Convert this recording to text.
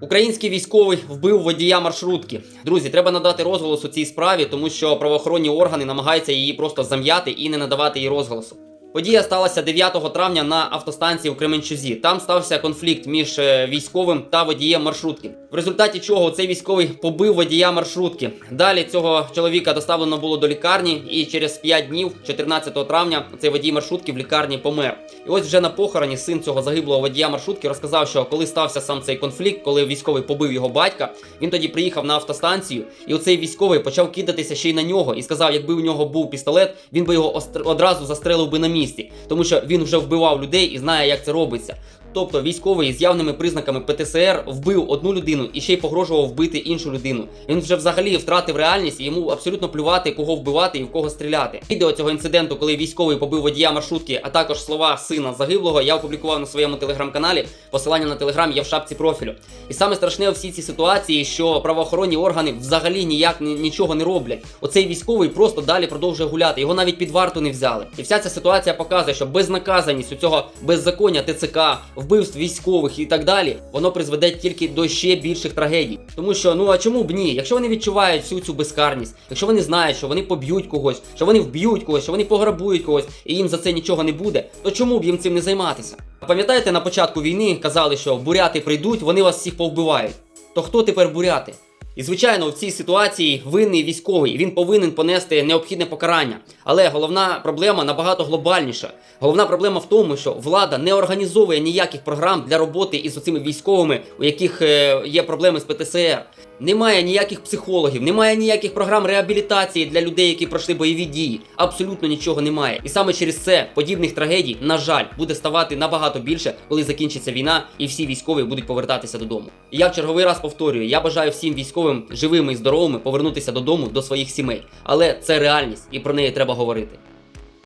Український військовий вбив водія маршрутки. Друзі, треба надати розголос у цій справі, тому що правоохоронні органи намагаються її просто зам'яти і не надавати їй розголосу. Подія сталася 9 травня на автостанції в Кременчузі. Там стався конфлікт між е, військовим та водієм маршрутки. В результаті чого цей військовий побив водія маршрутки. Далі цього чоловіка доставлено було до лікарні, і через 5 днів, 14 травня, цей водій маршрутки в лікарні помер. І ось вже на похороні син цього загиблого водія маршрутки розказав, що коли стався сам цей конфлікт, коли військовий побив його батька, він тоді приїхав на автостанцію, і оцей військовий почав кидатися ще й на нього і сказав, якби у нього був пістолет, він би його одразу застрелив би на місці, тому що він вже вбивав людей і знає, як це робиться. Тобто військовий з явними признаками ПТСР вбив одну людину і ще й погрожував вбити іншу людину. Він вже взагалі втратив реальність і йому абсолютно плювати, кого вбивати і в кого стріляти. Відео цього інциденту, коли військовий побив водія маршрутки, а також слова сина загиблого, я опублікував на своєму телеграм-каналі. Посилання на телеграм є в шапці профілю. І саме страшне у всій цій ситуації, що правоохоронні органи взагалі ніяк нічого не роблять. Оцей військовий просто далі продовжує гуляти. Його навіть під варту не взяли. І вся ця ситуація показує, що безнаказаність у цього беззаконня ТЦК, вбивств військових і так далі, воно призведе тільки до ще більших трагедій. Тому що ну а чому б ні? Якщо вони відчувають всю цю безкарність, якщо вони знають, що вони поб'ють когось, що вони вб'ють когось, що вони пограбують когось, і їм за це нічого не буде, то чому б їм цим не займатися? Пам'ятаєте, на початку війни казали, що буряти прийдуть, вони вас всіх повбивають. То хто тепер буряти? І звичайно, в цій ситуації винний військовий, він повинен понести необхідне покарання. Але головна проблема набагато глобальніша. Головна проблема в тому, що влада не організовує ніяких програм для роботи із цими військовими, у яких е, є проблеми з ПТСР. Немає ніяких психологів, немає ніяких програм реабілітації для людей, які пройшли бойові дії. Абсолютно нічого немає. І саме через це подібних трагедій, на жаль, буде ставати набагато більше, коли закінчиться війна і всі військові будуть повертатися додому. І я в черговий раз повторюю: я бажаю всім військовим живими і здоровими повернутися додому до своїх сімей. Але це реальність, і про неї треба говорити.